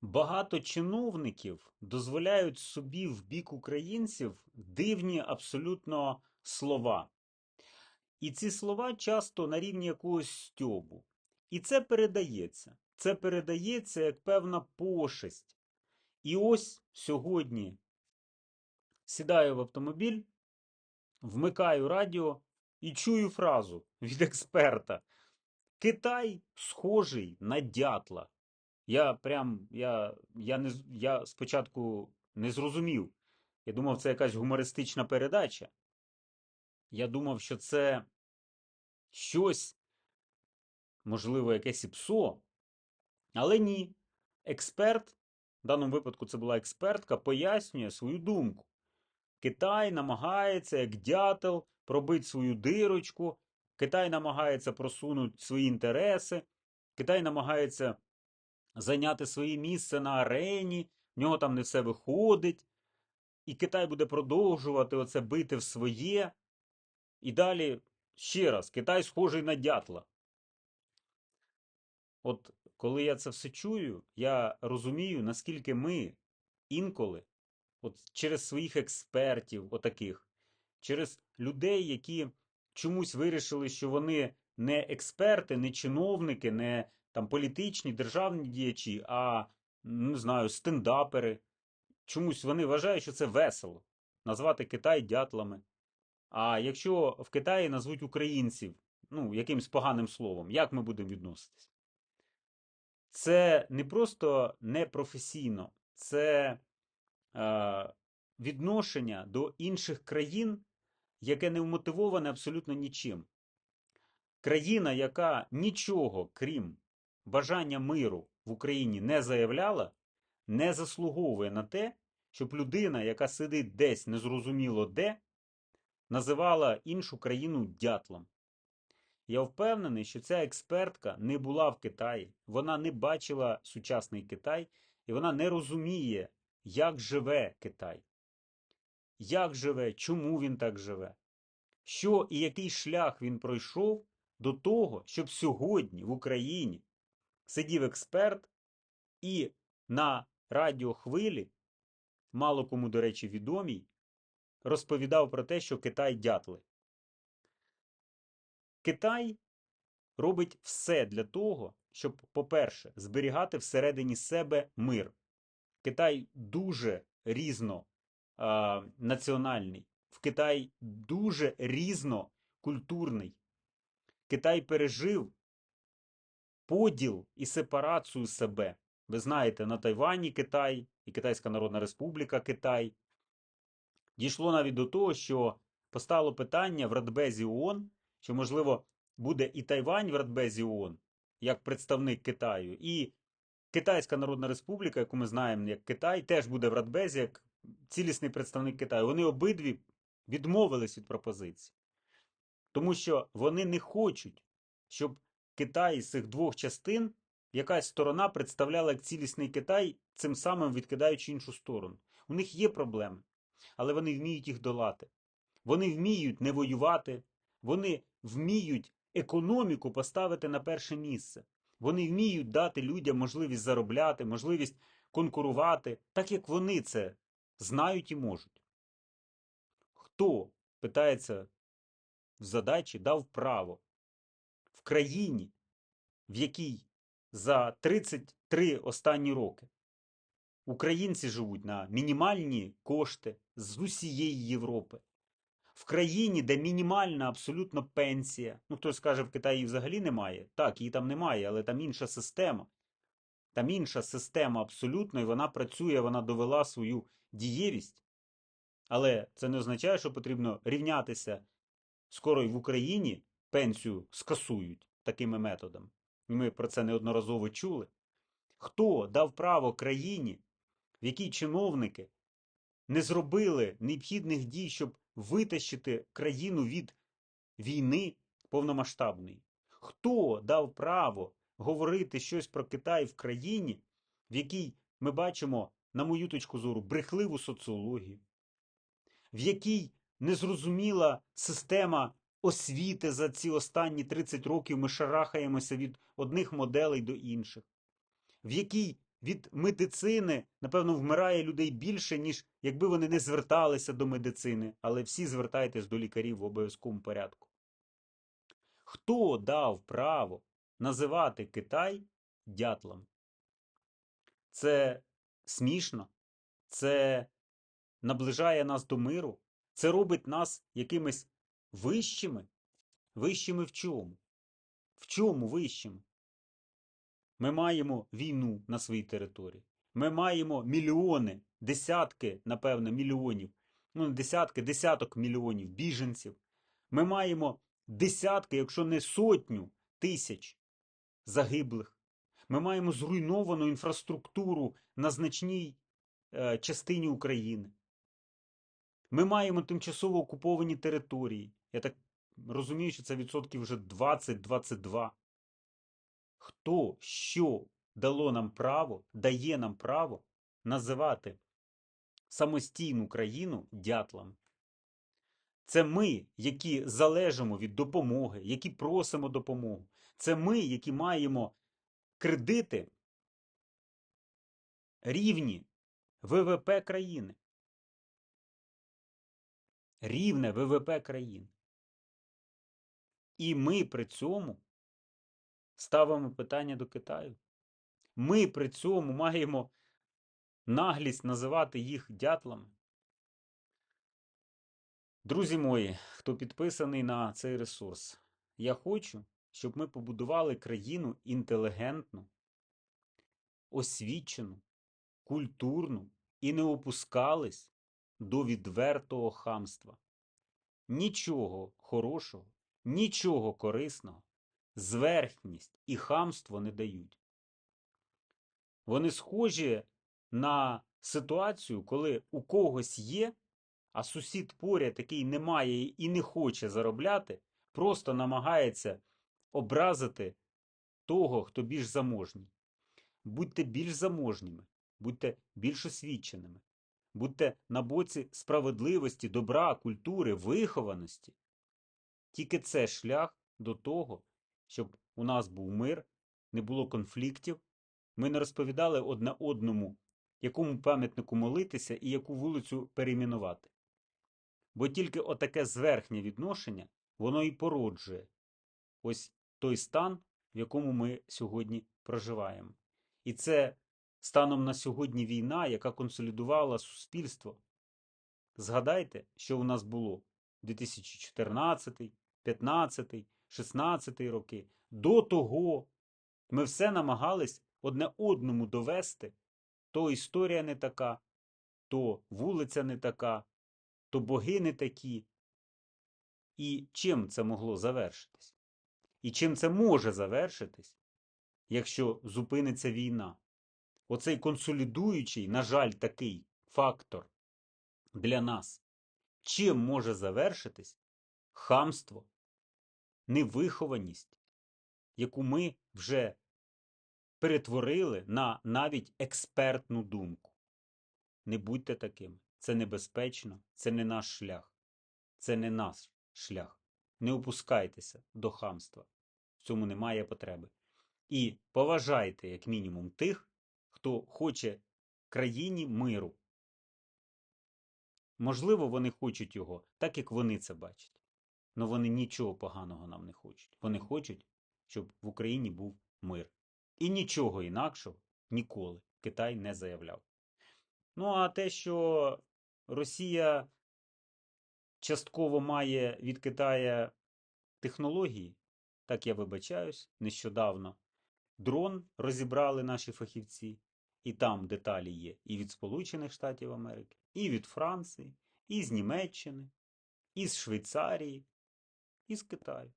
Багато чиновників дозволяють собі в бік українців дивні абсолютно слова. І ці слова часто на рівні якогось стьобу. І це передається. Це передається як певна пошесть. І ось сьогодні сідаю в автомобіль, вмикаю радіо і чую фразу від експерта: Китай схожий на дятла. Я прям я, я, не, я спочатку не зрозумів. Я думав, це якась гумористична передача. Я думав, що це щось, можливо, якесь і псо. Але ні. Експерт, в даному випадку це була експертка, пояснює свою думку. Китай намагається, як дятел, пробити свою дирочку. Китай намагається просунути свої інтереси. Китай намагається зайняти своє місце на арені, в нього там не все виходить, і Китай буде продовжувати оце бити в своє. І далі, ще раз, Китай схожий на дятла. От коли я це все чую, я розумію, наскільки ми інколи, от через своїх експертів, отаких, через людей, які чомусь вирішили, що вони не експерти, не чиновники, не там політичні, державні діячі, а не знаю, стендапери. Чомусь вони вважають, що це весело назвати Китай дятлами. А якщо в Китаї назвуть українців ну, якимсь поганим словом, як ми будемо відноситись? Це не просто непрофесійно, це е, відношення до інших країн, яке не вмотивоване абсолютно нічим. Країна, яка нічого, крім бажання миру в Україні не заявляла, не заслуговує на те, щоб людина, яка сидить десь незрозуміло де, називала іншу країну дятлом. Я впевнений, що ця експертка не була в Китаї, вона не бачила сучасний Китай, і вона не розуміє, як живе Китай. Як живе, чому він так живе, що і який шлях він пройшов до того, щоб сьогодні в Україні сидів експерт і на радіохвилі, мало кому, до речі, відомій, розповідав про те, що Китай дятли. Китай робить все для того, щоб, по-перше, зберігати всередині себе мир. Китай дуже різно а, національний, в Китай дуже різнокультурний. Китай пережив поділ і сепарацію себе. Ви знаєте, на Тайвані Китай і Китайська Народна Республіка Китай. Дійшло навіть до того, що постало питання в Радбезі ООН, що, можливо, буде і Тайвань в Радбезі ООН, як представник Китаю, і Китайська Народна Республіка, яку ми знаємо як Китай, теж буде в Радбезі як цілісний представник Китаю. Вони обидві відмовились від пропозиції. Тому що вони не хочуть, щоб Китай з цих двох частин якась сторона представляла як цілісний Китай, цим самим відкидаючи іншу сторону. У них є проблеми, але вони вміють їх долати. Вони вміють не воювати, вони вміють економіку поставити на перше місце. Вони вміють дати людям можливість заробляти, можливість конкурувати, так як вони це знають і можуть. Хто, питається в задачі, дав право країні, в якій за 33 останні роки українці живуть на мінімальні кошти з усієї Європи. В країні, де мінімальна абсолютно пенсія. Ну, хтось скаже, в Китаї взагалі немає. Так, її там немає, але там інша система. Там інша система абсолютно, і вона працює, вона довела свою дієвість. Але це не означає, що потрібно рівнятися. Скоро й в Україні пенсію скасують такими методами. Ми про це неодноразово чули. Хто дав право країні, в якій чиновники не зробили необхідних дій, щоб витащити країну від війни повномасштабної? Хто дав право говорити щось про Китай в країні, в якій ми бачимо, на мою точку зору, брехливу соціологію, в якій незрозуміла система освіти за ці останні 30 років ми шарахаємося від одних моделей до інших, в якій від медицини, напевно, вмирає людей більше, ніж якби вони не зверталися до медицини, але всі звертайтесь до лікарів в обов'язковому порядку. Хто дав право називати Китай дятлом? Це смішно, це наближає нас до миру, це робить нас якимись вищими. Вищими в чому? В чому вищими? Ми маємо війну на своїй території. Ми маємо мільйони, десятки, напевно, мільйонів, ну десятки, десяток мільйонів біженців. Ми маємо десятки, якщо не сотню тисяч загиблих. Ми маємо зруйновану інфраструктуру на значній е, частині України. Ми маємо тимчасово окуповані території. Я так розумію, що це відсотків вже 20-22. Хто, що дало нам право, дає нам право називати самостійну країну дятлом? Це ми, які залежимо від допомоги, які просимо допомогу. Це ми, які маємо кредити рівні ВВП країни. Рівне ВВП країни. І ми при цьому ставимо питання до Китаю. Ми при цьому маємо наглість називати їх дятлами. Друзі мої, хто підписаний на цей ресурс, я хочу, щоб ми побудували країну інтелігентну, освічену, культурну і не опускались до відвертого хамства. Нічого хорошого, нічого корисного, зверхність і хамство не дають. Вони схожі на ситуацію, коли у когось є, а сусід поряд, який не має і не хоче заробляти, просто намагається образити того, хто більш заможній. Будьте більш заможніми, будьте більш освіченими, будьте на боці справедливості, добра, культури, вихованості. Тільки це шлях до того, щоб у нас був мир, не було конфліктів, ми не розповідали одне одному, якому пам'ятнику молитися і яку вулицю перейменувати. Бо тільки отаке зверхнє відношення, воно і породжує ось той стан, в якому ми сьогодні проживаємо. І це станом на сьогодні війна, яка консолідувала суспільство. Згадайте, що у нас було 2014, 15, 16 роки. До того ми все намагались одне одному довести, то історія не така, то вулиця не така, то боги не такі. І чим це могло завершитись? І чим це може завершитись, якщо зупиниться війна? Оцей консолідуючий, на жаль, такий фактор для нас. Чим може завершитись хамство, невихованість, яку ми вже перетворили на навіть експертну думку? Не будьте такими. Це небезпечно, це не наш шлях. Це не наш шлях. Не опускайтеся до хамства. В цьому немає потреби. І поважайте, як мінімум, тих, хто хоче країні миру. Можливо, вони хочуть його, так як вони це бачать. Але вони нічого поганого нам не хочуть. Вони хочуть, щоб в Україні був мир. І нічого інакшого ніколи Китай не заявляв. Ну, а те, що Росія частково має від Китая технології, так я вибачаюсь, нещодавно дрон розібрали наші фахівці, і там деталі є і від Сполучених Штатів Америки, і від Франції, і з Німеччини, і з Швейцарії, і з Китаю.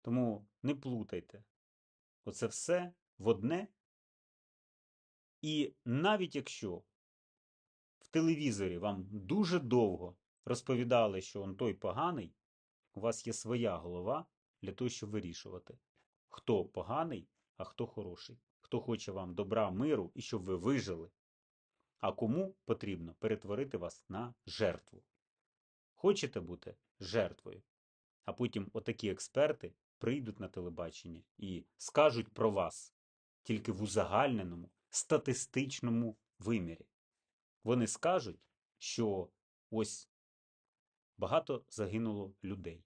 Тому не плутайте. Оце все в одне. І навіть якщо в телевізорі вам дуже довго розповідали, що он той поганий, у вас є своя голова для того, щоб вирішувати, хто поганий, а хто хороший, хто хоче вам добра, миру і щоб ви вижили. А кому потрібно перетворити вас на жертву. Хочете бути жертвою? А потім отакі експерти прийдуть на телебачення і скажуть про вас тільки в узагальненому, статистичному вимірі. Вони скажуть, що ось багато загинуло людей.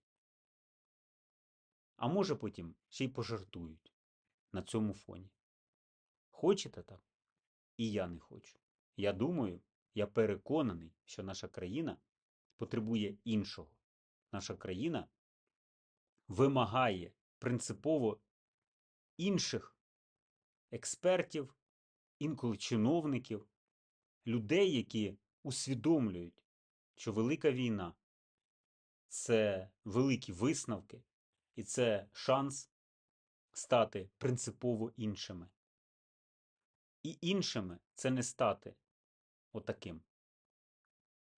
А може потім ще й пожартують на цьому фоні. Хочете так? І я не хочу. Я думаю, я переконаний, що наша країна потребує іншого. Наша країна вимагає принципово інших експертів, інколи чиновників, людей, які усвідомлюють, що велика війна це великі висновки, і це шанс стати принципово іншими. І іншими це не стати отаким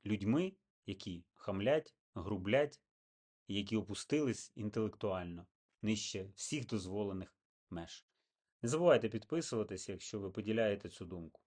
людьми, які хамлять, грублять, і які опустились інтелектуально нижче всіх дозволених меж. Не забувайте підписуватись, якщо ви поділяєте цю думку.